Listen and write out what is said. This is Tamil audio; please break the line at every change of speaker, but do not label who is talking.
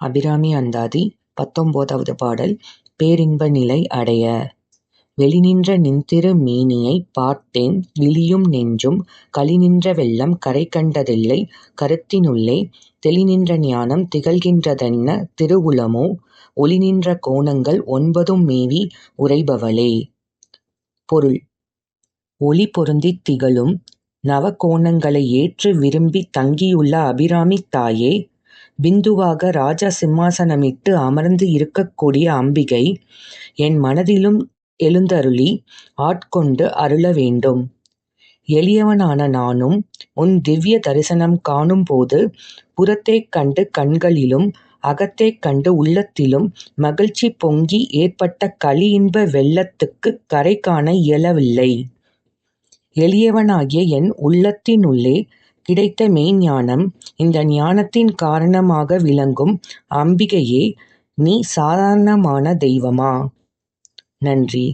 அபிராமி அந்தாதி பத்தொன்பதாவது பாடல் பேரின்ப நிலை அடைய. வெளிநின்ற நின்திரு மேனியைப் பார்த்தேன் விழியும் நெஞ்சும் கழிநின்ற வெள்ளம் கரை கண்டதில்லை கருத்தினுள்ளே தெளிநின்ற ஞானம் திகழ்கின்றதென்ன திருவுளமோ ஒளிநின்ற கோணங்கள் ஒன்பதும் மேவி உரைபவளே பொருள் ஒளி பொருந்தித் திகழும் நவகோணங்களை ஏற்று விரும்பித் தங்கியுள்ள அபிராமித் தாயே பிந்துவாக ராஜ சிம்மாசனமிட்டு அமர்ந்து இருக்கக்கூடிய அம்பிகை என் மனதிலும் எழுந்தருளி ஆட்கொண்டு அருள வேண்டும். எளியவனான நானும் உன் திவ்ய தரிசனம் காணும்போது புறத்தே கண்டு கண்களிலும் அகத்தே கண்டு உள்ளத்திலும் மகிழ்ச்சி பொங்கி ஏற்பட்ட களி இன்ப வெள்ளத்துக்குக் கரை காண இயலவில்லை. எளியவனாகிய என் உள்ளத்தினுள்ளே கிடைத்த மெய்ஞ்ஞானம் இந்த ஞானத்தின் காரணமாக விளங்கும் அம்பிகையே நீ சாதாரணமான தெய்வமா? நன்றி